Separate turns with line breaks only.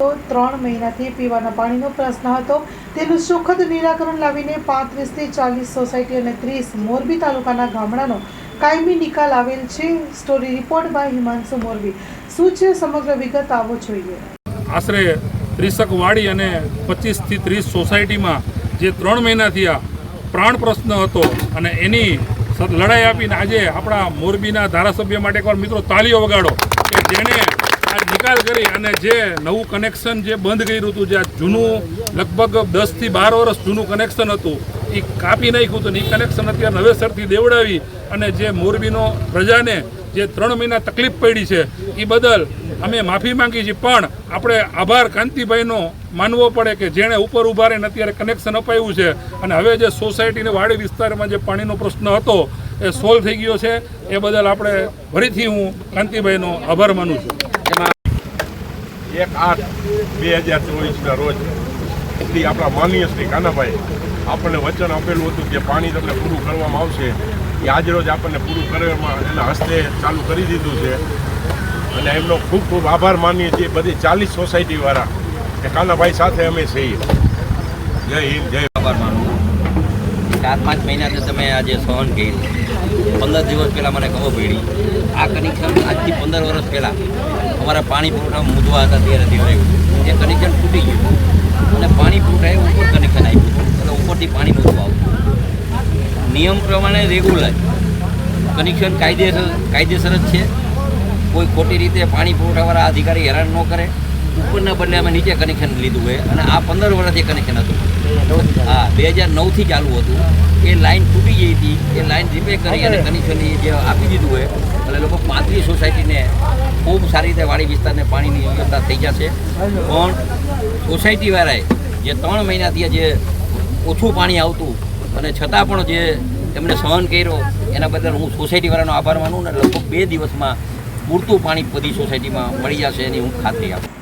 તો ત્રણ મહિનાથી પીવાના પાણીનો પ્રશ્ન હતો. તેનું સુખદ નિરાકરણ લાવીને પાંત્રીસથી ચાલીસ સોસાયટી અને ત્રીસ મોરબી તાલુકાના ગામડાનો કાયમી નિકાલ આવેલ છે. Story report by Himanshu Morbi. શું છે સમગ્ર વિગત? આવો જોઈએ.
આશરે ત્રીસક વાડી અને પચીસથી ત્રીસ સોસાયટીમાં જે ત્રણ મહિનાથી આ પ્રાણ પ્રશ્ન હતો અને એની લડાઈ આપીને આજે આપણા મોરબીના ધારાસભ્ય માટે એકવાર મિત્રો તાલીઓ વગાડો કે જેણે આ નિકાલ કરી અને જે નવું કનેક્શન જે બંધ કર્યું હતું, જે જૂનું લગભગ દસથી બાર વર્ષ જૂનું કનેક્શન હતું એ કાપી નાખ્યું હતું ને એ કનેક્શન અત્યારે નવેસરથી દેવડાવી અને જે મોરબીનો પ્રજાને જે ત્રણ મહિના તકલીફ પડી છે એ બદલ અમે માફી માંગી છીએ. પણ આપણે આભાર કાંતિભાઈનો માનવો પડે કે જેણે ઉપર ઊભા રહીને અત્યારે કનેક્શન અપાયું છે. અને હવે જે સોસાયટીને વાડી વિસ્તારમાં જે પાણીનો પ્રશ્ન હતો, એ સોલ્વ થઈ ગયો છે. એ બદલ આપણે ફરીથી હું કાંતિભાઈનો આભાર માનું છું.
એક આઠ બે હજાર ચોવીસના રોજ શ્રી આપણા માનનીય શ્રી કાનાભાઈ આપણને વચન આપેલું હતું કે પાણી તમને પૂરું કરવામાં આવશે. એ આજરોજ આપણને પૂરું કરવામાં એના હસ્તે ચાલુ કરી દીધું છે. અને એમનો ખૂબ ખૂબ આભાર માનીએ છીએ બધી ચાલીસ સોસાયટીવાળા કે કાનાભાઈ સાથે અમે છીએ. જય હિન્દ, જય
આભાર માનું ચાર પાંચ મહિનાથી તમે આજે સહન કર્યું પંદર દિવસ પહેલાં મને ખબર પડી. આ કનેક્શન આજથી પંદર વર્ષ પહેલાં અમારા પાણી પુરવઠા મૂંઝવા હતા ત્યારે દેવરાયું એ કનેક્શન તૂટી ગયું. અને પાણી પુરવઠાએ ઉપર કનેક્શન આપ્યું. એટલે ઉપરથી પાણી નહોતું આવતું. નિયમ પ્રમાણે રેગ્યુલર કનેક્શન કાયદેસર કાયદેસર જ છે. કોઈ ખોટી રીતે પાણી પુરવઠાવાળા અધિકારી હેરાન ન કરે. ઉપરના બદલે અમે નીચે કનેક્શન લીધું હોય અને આ પંદર વર્ષથી કનેક્શન હતું બે હજાર નવથી ચાલુ હતું. એ લાઇન તૂટી ગઈ હતી. એ લાઇન રિપેર કરી અને કનેક્શન જે આપી દીધું હોય એટલે લોકો પાંત્રીસ સોસાયટીને ખૂબ સારી રીતે વાડી વિસ્તારને પાણીની વ્યવસ્થા થઈ જશે. પણ સોસાયટીવાળાએ જે ત્રણ મહિનાથી જે ઓછું પાણી આવતું અને છતાં પણ જે એમણે સહન કર્યો એના બદલ હું સોસાયટીવાળાનો આભાર માનું અને લગભગ બે દિવસમાં પૂરતું પાણી બધી સોસાયટીમાં મળી જશે એની હું ખાતરી આપું